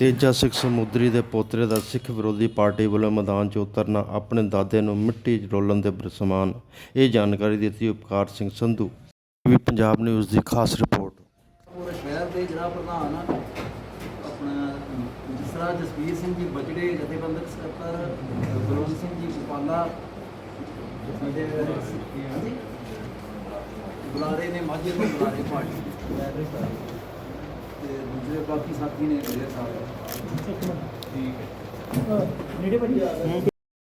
ਤੇਜਾ ਸਿੰਘ ਸਮੁੰਦਰੀ ਦੇ ਪੋਤਰੇ ਦਾ ਸਿੱਖ ਵਿਰੋਧੀ ਪਾਰਟੀ ਵੱਲੋਂ ਮੈਦਾਨ 'ਚ ਉਤਰਨਾ ਆਪਣੇ ਦਾਦੇ ਨੂੰ ਮਿੱਟੀ 'ਚ ਰੋਲਣ ਦੇ ਸਮਾਨ। ਇਹ ਜਾਣਕਾਰੀ ਦਿੱਤੀ ਉਪਕਾਰ ਸਿੰਘ ਸੰਧੂ। ਵੀ ਪੰਜਾਬ ਨਿਊਜ਼ ਦੀ ਖਾਸ ਰਿਪੋਰਟ। ਪੂਰੇ ਸ਼ਹਿਰ ਦੇ ਜਿਹੜਾ ਪ੍ਰਧਾਨ ਆ, ਆਪਣਾ ਜਿਸ ਤਰ੍ਹਾਂ ਜਸਵੀਰ ਸਿੰਘ ਜੀ ਬਜੜੇ ਜਥੇਬੰਦਕ ਸਕੱਤਰ ਬਲਵੰਤ ਸਿੰਘ ਜੀ ਗੋਪਾਲਾ ਸਾਡੇ ਹਾਂਜੀ। ਬੁਲਾਰੇ ਨੇ ਮਾਝੇ ਤੋਂ ਬੁਲਾਰੇ ਪਾਰਟੀ। ਤੇ ਦੂਜੇ ਬਾਕੀ ਸਾਥੀ ਨੇ ਮੇਰੇ ਸਾਥ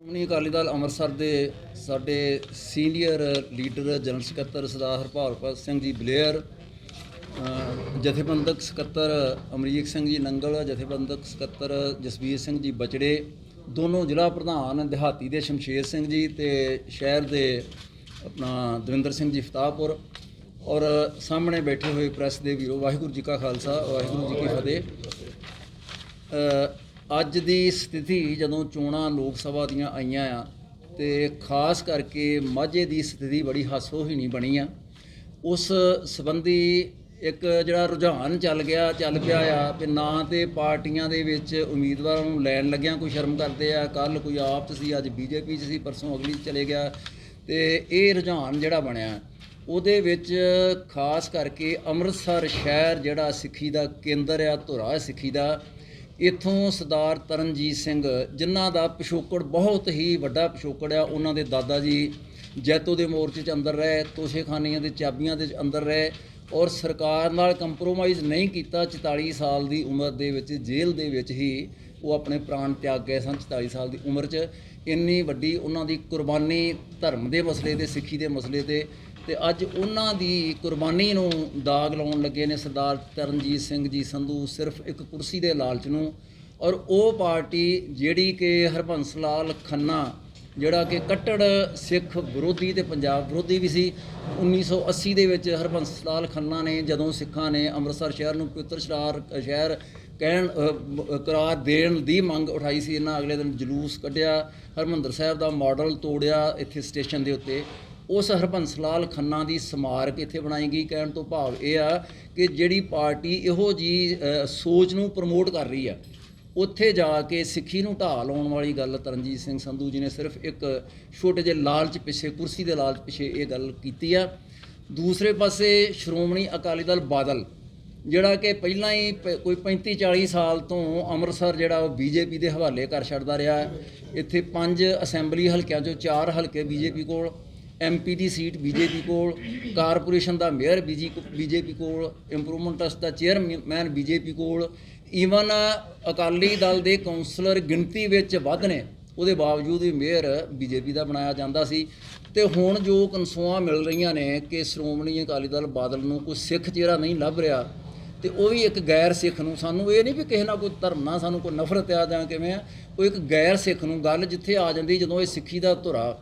ਸ਼੍ਰੋਮਣੀ ਅਕਾਲੀ ਦਲ ਅੰਮ੍ਰਿਤਸਰ ਦੇ ਸਾਡੇ ਸੀਨੀਅਰ ਲੀਡਰ ਜਨਰਲ ਸਕੱਤਰ ਸਰਦਾਰ ਹਰਪਾਲ ਸਿੰਘ ਜੀ ਬਲੇਅਰ ਅ, ਜਥੇਬੰਦਕ ਸਕੱਤਰ ਅਮਰੀਕ ਸਿੰਘ ਜੀ ਨੰਗਲ ਜਥੇਬੰਦਕ ਸਕੱਤਰ ਜਸਵੀਰ ਸਿੰਘ ਜੀ ਬਚੜੇ ਦੋਨੋਂ ਜ਼ਿਲ੍ਹਾ ਪ੍ਰਧਾਨ ਦਿਹਾਤੀ ਦੇ ਸ਼ਮਸ਼ੇਰ ਸਿੰਘ ਜੀ ਤੇ ਸ਼ਹਿਰ ਦੇ ਆਪਣਾ ਦਵਿੰਦਰ ਸਿੰਘ ਜੀ ਫਤਾਹਪੁਰ ਔਰ ਸਾਹਮਣੇ ਬੈਠੇ ਹੋਏ ਪ੍ਰੈਸ ਦੇ ਵੀਰੋ, ਵਾਹਿਗੁਰੂ ਜੀ ਕਾ ਖਾਲਸਾ, ਵਾਹਿਗੁਰੂ ਜੀ ਕੀ ਫਤਿਹ। ਅੱਜ ਦੀ ਸਥਿਤੀ ਜਦੋਂ ਚੋਣਾਂ ਲੋਕ ਸਭਾ ਦੀਆਂ ਆਈਆਂ ਆ, ਤੇ ਖਾਸ ਕਰਕੇ ਮਾਝੇ ਦੀ ਸਥਿਤੀ ਬੜੀ ਹਾਸੋਹੀਣੀ ਬਣੀ ਆ। ਉਸ ਸੰਬੰਧੀ ਇੱਕ ਜਿਹੜਾ ਰੁਝਾਨ ਚੱਲ ਗਿਆ, ਚੱਲ ਪਿਆ ਆ ਕਿ ਨਾ ਤੇ ਪਾਰਟੀਆਂ ਦੇ ਵਿੱਚ ਉਮੀਦਵਾਰਾਂ ਨੂੰ ਲੈਣ ਲੱਗਿਆਂ ਕੋਈ ਸ਼ਰਮ ਕਰਦੇ ਆ ਕੱਲ ਕੋਈ ਆਪ 'ਚ ਸੀ, ਅੱਜ ਬੀਜੇਪੀ 'ਚ ਸੀ, ਪਰਸੋਂ ਅਗਲੀ 'ਚ ਚਲੇ ਗਿਆ। ਤੇ ਇਹ ਰੁਝਾਨ ਜਿਹੜਾ ਬਣਿਆ ਉਹਦੇ ਵਿੱਚ ਖਾਸ ਕਰਕੇ ਅੰਮ੍ਰਿਤਸਰ ਸ਼ਹਿਰ ਜਿਹੜਾ ਸਿੱਖੀ ਦਾ ਕੇਂਦਰ ਆ, ਧੁਰਾ ਸਿੱਖੀ ਦਾ, ਇੱਥੋਂ ਸਰਦਾਰ ਤਰਨਜੀਤ ਸਿੰਘ, ਜਿਨ੍ਹਾਂ ਦਾ ਪਿਛੋਕੜ ਬਹੁਤ ਹੀ ਵੱਡਾ ਪਿਛੋਕੜ ਆ, ਉਹਨਾਂ ਦੇ ਦਾਦਾ ਜੀ ਜੈਤੋ ਦੇ ਮੋਰਚੇ 'ਚ ਅੰਦਰ ਰਹੇ, ਤੋਸ਼ੇਖਾਨੀਆਂ ਦੇ ਚਾਬੀਆਂ ਦੇ ਅੰਦਰ ਰਹੇ ਔਰ ਸਰਕਾਰ ਨਾਲ ਕੰਪਰੋਮਾਈਜ਼ ਨਹੀਂ ਕੀਤਾ 44 ਸਾਲ ਦੀ ਉਮਰ ਦੇ ਵਿੱਚ, ਜੇਲ੍ਹ ਦੇ ਵਿੱਚ ਹੀ ਉਹ ਆਪਣੇ ਪ੍ਰਾਣ ਤਿਆਗ ਗਏ ਸਨ 44 ਸਾਲ ਦੀ ਉਮਰ 'ਚ। ਇੰਨੀ ਵੱਡੀ ਉਹਨਾਂ ਦੀ ਕੁਰਬਾਨੀ ਧਰਮ ਦੇ ਮਸਲੇ ਤੇ, ਸਿੱਖੀ ਦੇ ਮਸਲੇ ਤੇ ਤੇ ਅੱਜ ਉਹਨਾਂ ਦੀ ਕੁਰਬਾਨੀ ਨੂੰ ਦਾਗ ਲਾਉਣ ਲੱਗੇ ਨੇ ਸਰਦਾਰ ਤਰਨਜੀਤ ਸਿੰਘ ਜੀ ਸੰਧੂ ਸਿਰਫ ਇੱਕ ਕੁਰਸੀ ਦੇ ਲਾਲਚ ਨੂੰ ਔਰ ਉਹ ਪਾਰਟੀ ਜਿਹੜੀ ਕਿ ਹਰਬੰਸ ਲਾਲ ਖੰਨਾ, ਜਿਹੜਾ ਕਿ ਕੱਟੜ ਸਿੱਖ ਵਿਰੋਧੀ ਤੇ ਪੰਜਾਬ ਵਿਰੋਧੀ ਵੀ ਸੀ 1980 ਦੇ ਵਿੱਚ ਹਰਬੰਸ ਲਾਲ ਖੰਨਾ ਨੇ ਜਦੋਂ ਸਿੱਖਾਂ ਨੇ ਅੰਮ੍ਰਿਤਸਰ ਸ਼ਹਿਰ ਨੂੰ ਪਵਿੱਤਰ ਸ਼ਰਾਰ, ਸ਼ਹਿਰ ਕਹਿਣ ਕਰਾਰ ਦੇਣ ਦੀ ਮੰਗ ਉਠਾਈ ਸੀ ਇਹਨਾਂ ਅਗਲੇ ਦਿਨ ਜਲੂਸ ਕੱਢਿਆ, ਹਰਮੰਦਰ ਸਾਹਿਬ ਦਾ ਮਾਡਲ ਤੋੜਿਆ ਇੱਥੇ ਸਟੇਸ਼ਨ ਦੇ ਉੱਤੇ। ਉਸ ਹਰਬੰਸ ਲਾਲ ਖੰਨਾ ਦੀ ਸਮਾਰਕ ਇੱਥੇ ਬਣਾਈ ਗਈ। ਕਹਿਣ ਤੋਂ ਭਾਵ ਇਹ ਆ ਕਿ ਜਿਹੜੀ ਪਾਰਟੀ ਇਹੋ ਜੀ ਸੋਚ ਨੂੰ ਪ੍ਰਮੋਟ ਕਰ ਰਹੀ ਆ, ਉੱਥੇ ਜਾ ਕੇ ਸਿੱਖੀ ਨੂੰ ਢਾਹ ਲਾਉਣ ਵਾਲੀ ਗੱਲ ਤਰਨਜੀਤ ਸਿੰਘ ਸੰਧੂ ਜੀ ਨੇ ਸਿਰਫ ਇੱਕ ਛੋਟੇ ਜਿਹੇ ਲਾਲਚ ਪਿੱਛੇ, ਕੁਰਸੀ ਦੇ ਲਾਲਚ ਪਿੱਛੇ ਇਹ ਗੱਲ ਕੀਤੀ ਆ। ਦੂਸਰੇ ਪਾਸੇ ਸ਼੍ਰੋਮਣੀ ਅਕਾਲੀ ਦਲ ਬਾਦਲ ਜਿਹੜਾ ਕਿ ਪਹਿਲਾਂ ਹੀ ਪ- ਕੋਈ 35 40 ਸਾਲ ਤੋਂ ਅੰਮ੍ਰਿਤਸਰ ਜਿਹੜਾ ਉਹ ਬੀਜੇਪੀ ਦੇ ਹਵਾਲੇ ਕਰ ਛੱਡਦਾ ਰਿਹਾ ਹੈ। ਇੱਥੇ ਪੰਜ ਅਸੈਂਬਲੀ ਹਲਕਿਆਂ ਚੋਂ ਚਾਰ ਹਲਕੇ ਬੀਜੇਪੀ ਕੋਲ ਐਮਪੀ ਦੀ ਸੀਟ ਬੀਜੇਪੀ ਕੋਲ, ਕਾਰਪੋਰੇਸ਼ਨ ਦਾ ਮੇਅਰ ਬੀਜੇਪੀ ਕੋਲ, ਇੰਪਰੂਵਮੈਂਟ ਟਰਸਟ ਦਾ ਚੇਅਰਮੈਨ ਬੀਜੇਪੀ ਕੋਲ, ਈਵਨ ਅਕਾਲੀ ਦਲ ਦੇ ਕਾਉਂਸਲਰ ਗਿਣਤੀ ਵਿੱਚ ਵੱਧ ਨੇ, ਉਹਦੇ ਬਾਵਜੂਦ ਵੀ ਮੇਅਰ ਬੀਜੇਪੀ ਦਾ ਬਣਾਇਆ ਜਾਂਦਾ ਸੀ ਤੇ ਹੁਣ ਜੋ ਕਨਸੋਆਂ ਮਿਲ ਰਹੀਆਂ ਨੇ ਕਿ ਸ਼੍ਰੋਮਣੀ ਅਕਾਲੀ ਦਲ ਬਾਦਲ ਨੂੰ ਕੋਈ ਸਿੱਖ ਚਿਹਰਾ ਨਹੀਂ ਲੱਭ ਰਿਹਾ ਤੇ ਉਹ ਵੀ ਇੱਕ ਗੈਰ ਸਿੱਖ ਨੂੰ। ਸਾਨੂੰ ਇਹ ਨਹੀਂ ਵੀ ਕਿਸੇ ਨਾਲ ਕੋਈ ਧਰਮ ਨਾਲ ਸਾਨੂੰ ਕੋਈ ਨਫ਼ਰਤ ਆ ਜਾਂ ਕਿਵੇਂ ਆ, ਉਹ ਇੱਕ ਗੈਰ ਸਿੱਖ ਨੂੰ ਗੱਲ ਜਿੱਥੇ ਆ ਜਾਂਦੀ ਜਦੋਂ ਇਹ ਸਿੱਖੀ ਦਾ ਧੁਰਾ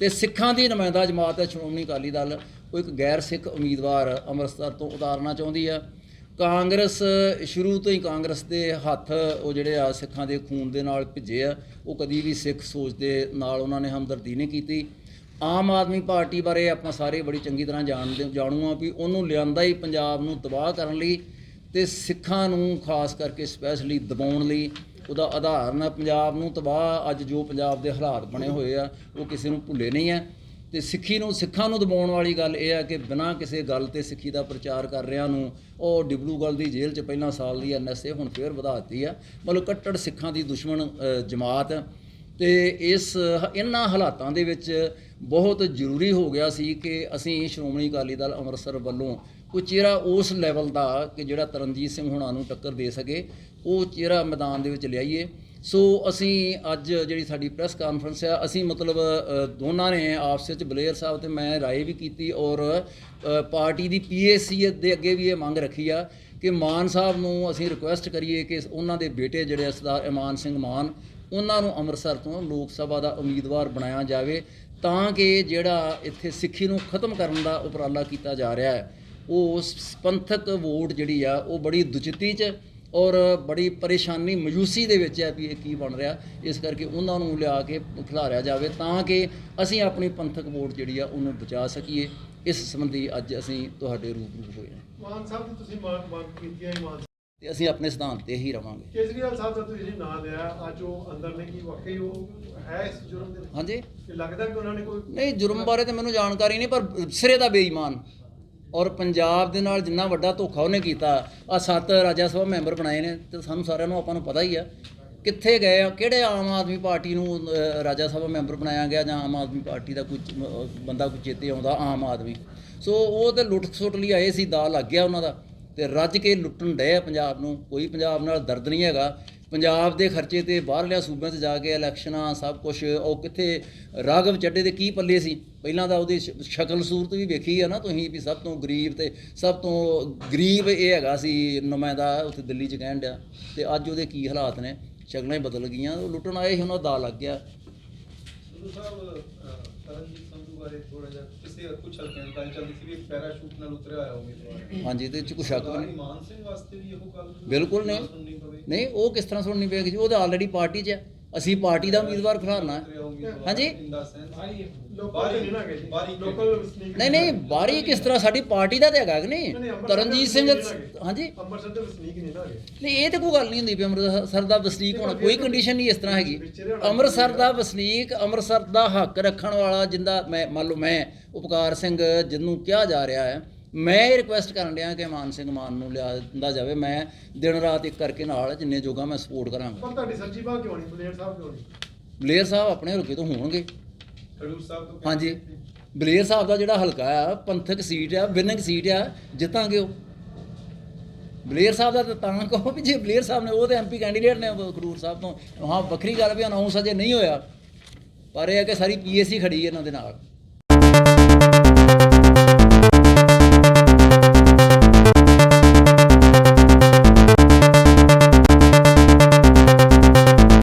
ਤੇ ਸਿੱਖਾਂ ਦੀ ਨੁਮਾਇੰਦਾ ਜਮਾਤ ਹੈ, ਸ਼੍ਰੋਮਣੀ ਅਕਾਲੀ ਦਲ, ਉਹ ਇੱਕ ਗੈਰ ਸਿੱਖ ਉਮੀਦਵਾਰ ਅੰਮ੍ਰਿਤਸਰ ਤੋਂ ਉਤਾਰਨਾ ਚਾਹੁੰਦੀ ਆ। ਕਾਂਗਰਸ ਸ਼ੁਰੂ ਤੋਂ ਹੀ ਕਾਂਗਰਸ ਦੇ ਹੱਥ ਉਹ ਜਿਹੜੇ ਆ ਸਿੱਖਾਂ ਦੇ ਖੂਨ ਦੇ ਨਾਲ ਭਿੱਜੇ ਆ, ਉਹ ਕਦੀ ਵੀ ਸਿੱਖ ਸੋਚ ਦੇ ਨਾਲ ਉਹਨਾਂ ਨੇ ਹਮਦਰਦੀ ਨਹੀਂ ਕੀਤੀ। ਆਮ ਆਦਮੀ ਪਾਰਟੀ ਬਾਰੇ ਆਪਾਂ ਸਾਰੇ ਬੜੀ ਚੰਗੀ ਤਰ੍ਹਾਂ ਜਾਣਦੇ ਜਾਣੂ ਆ ਵੀ ਉਹਨੂੰ ਲਿਆਂਦਾ ਹੀ ਪੰਜਾਬ ਨੂੰ ਤਬਾਹ ਕਰਨ ਲਈ ਤੇ ਸਿੱਖਾਂ ਨੂੰ ਖਾਸ ਕਰਕੇ ਸਪੈਸ਼ਲੀ ਦਬਾਉਣ ਲਈ ਉਹਦਾ ਆਧਾਰਨ ਹੈ ਪੰਜਾਬ ਨੂੰ ਤਬਾਹ ਅੱਜ ਜੋ ਪੰਜਾਬ ਦੇ ਹਾਲਾਤ ਬਣੇ ਹੋਏ ਆ, ਉਹ ਕਿਸੇ ਨੂੰ ਭੁੱਲੇ ਨਹੀਂ ਆ। ਤੇ ਸਿੱਖੀ ਨੂੰ, ਸਿੱਖਾਂ ਨੂੰ ਦਬਾਉਣ ਵਾਲੀ ਗੱਲ ਇਹ ਆ ਕਿ ਬਿਨਾਂ ਕਿਸੇ ਗੱਲ ਤੇ ਸਿੱਖੀ ਦਾ ਪ੍ਰਚਾਰ ਕਰ ਰਿਆਂ ਨੂੰ, ਉਹ ਡਿਬਲੂਗੜ੍ਹ ਦੀ ਜੇਲ੍ਹ 'ਚ ਪਹਿਲਾਂ ਸਾਲ ਦੀ ਐਨਐਸਏ ਹੁਣ ਫੇਰ ਵਧਾ ਦਿੱਤੀ ਆ। ਮਤਲਬ ਕੱਟੜ ਸਿੱਖਾਂ ਦੀ ਦੁਸ਼ਮਣ ਜਮਾਤ। ਤੇ ਇਸ, ਇਹਨਾਂ ਹਾਲਾਤਾਂ ਦੇ ਵਿੱਚ ਬਹੁਤ ਜ਼ਰੂਰੀ ਹੋ ਗਿਆ ਸੀ ਕਿ ਅਸੀਂ ਸ਼੍ਰੋਮਣੀ ਅਕਾਲੀ ਦਲ ਅੰਮ੍ਰਿਤਸਰ ਵੱਲੋਂ ਕੋਈ ਚਿਹਰਾ ਉਸ ਲੈਵਲ ਦਾ ਕਿ ਜਿਹੜਾ ਤਰਨਜੀਤ ਸਿੰਘ ਹੁਣਾਂ ਨੂੰ ਟੱਕਰ ਦੇ ਸਕੇ, ਉਹ ਚਿਹਰਾ ਮੈਦਾਨ ਦੇ ਵਿੱਚ ਲਿਆਈਏ। ਸੋ ਅਸੀਂ ਅੱਜ ਜਿਹੜੀ ਸਾਡੀ ਪ੍ਰੈਸ ਕਾਨਫਰੰਸ ਆ, ਅਸੀਂ ਮਤਲਬ ਦੋਨਾਂ ਨੇ ਆਪਸ ਵਿੱਚ ਬਲੇਅਰ ਸਾਹਿਬ ਤੇ ਮੈਂ ਰਾਏ ਵੀ ਕੀਤੀ ਔਰ ਪਾਰਟੀ ਦੀ ਪੀਏਸੀ ਦੇ ਅੱਗੇ ਵੀ ਇਹ ਮੰਗ ਰੱਖੀ ਆ ਕਿ ਮਾਨ ਸਾਹਿਬ ਨੂੰ ਅਸੀਂ ਰਿਕੁਐਸਟ ਕਰੀਏ ਕਿ ਉਹਨਾਂ ਦੇ ਬੇਟੇ ਜਿਹੜੇ ਆ ਸਰਦਾਰ ਇਮਾਨ ਸਿੰਘ ਮਾਨ, ਉਹਨਾਂ ਨੂੰ ਅੰਮ੍ਰਿਤਸਰ ਤੋਂ ਲੋਕ ਸਭਾ ਦਾ ਉਮੀਦਵਾਰ ਬਣਾਇਆ ਜਾਵੇ। ਤਾਂ ਕਿ ਜਿਹੜਾ ਇੱਥੇ ਸਿੱਖੀ ਨੂੰ ਖਤਮ ਕਰਨ ਦਾ ਉਪਰਾਲਾ ਕੀਤਾ ਜਾ ਰਿਹਾ ਹੈ, ਉਹ ਪੰਥਕ ਵੋਟ ਜਿਹੜੀ ਆ, ਉਹ ਬੜੀ ਦੁਚਿੱਤੀ 'ਚ ਔਰ ਬੜੀ ਪਰੇਸ਼ਾਨੀ ਮਯੂਸੀ ਦੇ ਵਿੱਚ ਹੈ ਵੀ ਇਹ ਕੀ ਬਣ ਰਿਹਾ। ਇਸ ਕਰਕੇ ਉਹਨਾਂ ਨੂੰ ਲਿਆ ਕੇ ਖਿਲਾਰਿਆ ਜਾਵੇ ਤਾਂ ਕਿ ਅਸੀਂ ਆਪਣੀ ਪੰਥਕ ਵੋਟ ਜਿਹੜੀ ਆ, ਉਹਨੂੰ ਬਚਾ ਸਕੀਏ। ਇਸ ਸੰਬੰਧੀ ਅੱਜ ਅਸੀਂ ਤੁਹਾਡੇ ਰੂਬਰੂ ਹੋਏ ਹਾਂ। ਮਾਨ ਸਾਹਿਬ, ਤੁਸੀਂ ਮੰਗ ਮੰਗ ਕੀਤੀ ਹੈ ਤੇ ਅਸੀਂ ਆਪਣੇ ਸਿਧਾਂਤ ਤੇ ਹੀ ਰਵਾਂਗੇ। ਕੇਜਰੀਵਾਲ ਸਾਹਿਬ ਦਾ ਤੁਸੀਂ ਨਾਂ ਲਿਆ ਅੱਜ ਉਹ ਅੰਦਰ ਨੇ ਕੀ ਵਾਕਈ ਉਹ ਹੈ ਇਸ ਜੁਰਮ ਦੇ ਵਿੱਚ? ਹਾਂਜੀ। ਕਿ ਲੱਗਦਾ ਕਿ ਉਹਨਾਂ ਨੇ ਕੋਈ ਨਹੀਂ ਜੁਰਮ ਬਾਰੇ ਤੇ ਮੈਨੂੰ ਜਾਣਕਾਰੀ ਨਹੀਂ ਪਰ ਸਿਰੇ ਦਾ ਬੇਈਮਾਨ। ਔਰ ਪੰਜਾਬ ਦੇ ਨਾਲ ਜਿੰਨਾ ਵੱਡਾ ਧੋਖਾ ਉਹਨੇ ਕੀਤਾ ਆ ਸੱਤ ਰਾਜਾ ਸਭਾ ਮੈਂਬਰ ਬਣਾਏ ਨੇ ਤੇ ਸਾਨੂੰ ਸਾਰਿਆਂ ਨੂੰ ਆਪਾਂ ਨੂੰ ਪਤਾ ਹੀ ਆ ਕਿੱਥੇ ਗਏ ਆ ਕਿਹੜੇ ਆਮ ਆਦਮੀ ਪਾਰਟੀ ਨੂੰ ਰਾਜਾ ਸਭਾ ਮੈਂਬਰ ਬਣਾਇਆ ਗਿਆ ਜਾਂ ਆਮ ਆਦਮੀ ਪਾਰਟੀ ਦਾ ਕੋਈ ਬੰਦਾ ਕੋਈ ਚੇਤੇ ਆਉਂਦਾ ਆਮ ਆਦਮੀ। ਸੋ ਉਹ ਤੇ ਲੁੱਟ ਸੁੱਟ ਲਈ ਆਏ ਸੀ ਦਾ ਲੱਗ ਗਿਆ ਉਹਨਾਂ ਦਾ। ਤੇ ਰੱਜ ਕੇ ਲੁੱਟਣ ਡਏ ਆ ਪੰਜਾਬ ਨੂੰ। ਕੋਈ ਪੰਜਾਬ ਨਾਲ ਦਰਦ ਨਹੀਂ ਹੈਗਾ। ਪੰਜਾਬ ਦੇ ਖਰਚੇ ਤੇ ਬਾਹਰਲਿਆਂ ਸੂਬਿਆਂ 'ਚ ਜਾ ਕੇ ਇਲੈਕਸ਼ਨਾਂ, ਸਭ ਕੁਝ ਉਹ ਕਿੱਥੇ ਰਾਘਵ ਚੱਡੇ ਦੇ ਕੀ ਪੱਲੇ ਸੀ? ਪਹਿਲਾਂ ਤਾਂ ਉਹਦੀ ਸ਼ਕਲ ਸੂਰਤ ਵੀ ਵੇਖੀ ਆ ਨਾ ਤੁਸੀਂ ਵੀ ਸਭ ਤੋਂ ਗਰੀਬ ਤੇ ਸਭ ਤੋਂ ਗਰੀਬ ਇਹ ਹੈਗਾ ਸੀ ਨੁਮਾਇੰਦਾ ਉੱਥੇ ਦਿੱਲੀ 'ਚ ਕਹਿਣ ਡਿਆ। ਤੇ ਅੱਜ ਉਹਦੇ ਕੀ ਹਾਲਾਤ ਨੇ? ਸ਼ਕਲਾਂ ਹੀ ਬਦਲ ਗਈਆਂ। ਉਹ ਲੁੱਟਣ ਆਏ ਸੀ, ਉਹਨਾਂ ਦਾ ਲੱਗ ਗਿਆ। ਸੰਧੂ ਸਾਹਿਬ ਤਰਨਜੀਤ ਸੰਧੂ ਬਾਰੇ ਥੋੜਾ ਜਿਹਾ ਕਿਸੇ ਕੁਝ ਹਲਕਿਆਂ ਦੀ ਗੱਲ ਚੱਲਦੀ ਸੀ ਵੀ ਇੱਕ ਪੈਰਾਸ਼ੂਟ ਨਾਲ ਉਤਰਿਆ ਹੋਇਆ ਉਮੀਦਵਾਰ। ਹਾਂਜੀ ਤੇ ਇਹ 'ਚ ਕੋਈ ਸ਼ੱਕ ਨਹੀਂ। ਮਾਨ ਸਿੰਘ ਵਾਸਤੇ ਵੀ ਇਹੋ ਗੱਲ ਬਿਲਕੁਲ ਨਹੀਂ। ਨਹੀਂ ਉਹ ਕਿਸ ਤਰ੍ਹਾਂ ਸੁਣਨੀ ਪਏਗੀ ਜੀ? ਉਹ ਤਾਂ ਆਲਰੇਡੀ ਪਾਰਟੀ 'ਚ ਹੈ। ਅਸੀਂ ਪਾਰਟੀ ਦਾ ਉਮੀਦਵਾਰ ਖੜਾਉਣਾ ਹੈ ਹਾਂਜੀ। ਨਹੀਂ ਨਹੀਂ ਨਹੀਂ ਬਾਹਰੀ ਕਿਸ ਤਰ੍ਹਾਂ ਸਾਡੀ ਪਾਰਟੀ ਦਾ ਤੇ ਹੈਗਾ ਕਿ ਨਹੀਂ? ਤਰਨਜੀਤ ਸਿੰਘ। ਹਾਂਜੀ? ਅੰਮ੍ਰਿਤਸਰ ਦੇ ਵਸਨੀਕ ਨਹੀਂ ਨਾ ਗਏ ਨਹੀਂ ਇਹ ਤੇ ਕੋਈ ਗੱਲ ਨਹੀਂ ਹੁੰਦੀ ਵੀ ਅੰਮ੍ਰਿਤਸਰ ਦਾ ਵਸਨੀਕ ਹੋਣਾ ਕੋਈ ਕੰਡੀਸ਼ਨ ਨਹੀਂ ਇਸ ਤਰ੍ਹਾਂ ਹੈਗੀ। ਅੰਮ੍ਰਿਤਸਰ ਦਾ ਵਸਨੀਕ ਅੰਮ੍ਰਿਤਸਰ ਦਾ ਹੱਕ ਰੱਖਣ ਵਾਲਾ ਜਿੰਦਾ ਮੈਂ ਮੰਨ ਲਓ ਮੈਂ ਉਪਕਾਰ ਸਿੰਘ ਜਿਹਨੂੰ ਕਿਹਾ ਜਾ ਰਿਹਾ ਹੈ ਮੈਂ ਇਹ ਰਿਕੁਐਸਟ ਕਰਨ ਰਿਹਾ ਕਿ ਮਾਨ ਸਿੰਘ ਮਾਨ ਨੂੰ ਲਿਆਦਾ ਜਾਵੇ। ਮੈਂ ਦਿਨ ਰਾਤ ਇੱਕ ਕਰਕੇ ਨਾਲ ਜਿੰਨੇ ਜੋਗਾ ਮੈਂ ਸਪੋਰਟ ਕਰਾਂਗਾ। ਪਰ ਤੁਹਾਡੀ ਸੱਚੀ ਬਾਤ ਕਿਉਂ ਨਹੀਂ? ਬਲੇਡ ਸਾਹਿਬ ਕਿਉਂ ਨਹੀਂ? ਬਲੇਅਰ ਸਾਹਿਬ ਆਪਣੇ ਹਲਕੇ ਤੋਂ ਹੋਣਗੇ। ਖਡੂਰ ਸਾਹਿਬ ਤੋਂ ਹਾਂਜੀ। ਬਲੇਅਰ ਸਾਹਿਬ ਦਾ ਜਿਹੜਾ ਹਲਕਾ ਆ ਪੰਥਕ ਸੀਟ ਆ ਵਿਨਿੰਗ ਸੀਟ ਆ ਜਿੱਤਾਂਗੇ ਉਹ। ਬਲੇਅਰ ਸਾਹਿਬ ਦਾ ਤਾਂ ਕਹੋ ਵੀ ਜੇ ਬਲੇਅਰ ਸਾਹਿਬ ਨੇ ਉਹ ਤੇ ਐਮਪੀ ਕੈਂਡੀਡੇਟ ਨੇ ਖਡੂਰ ਸਾਹਿਬ ਤੋਂ। ਹਾਂ ਵੱਖਰੀ ਗੱਲ ਵੀ ਅਨਾਉਂਸ ਅਜੇ ਨਹੀਂ ਹੋਇਆ। ਪਰ ਇਹ ਹੈ ਕਿ ਸਾਰੀ ਪੀਏਸੀ ਖੜੀ ਹੈ ਇਹਨਾਂ ਦੇ ਨਾਲ।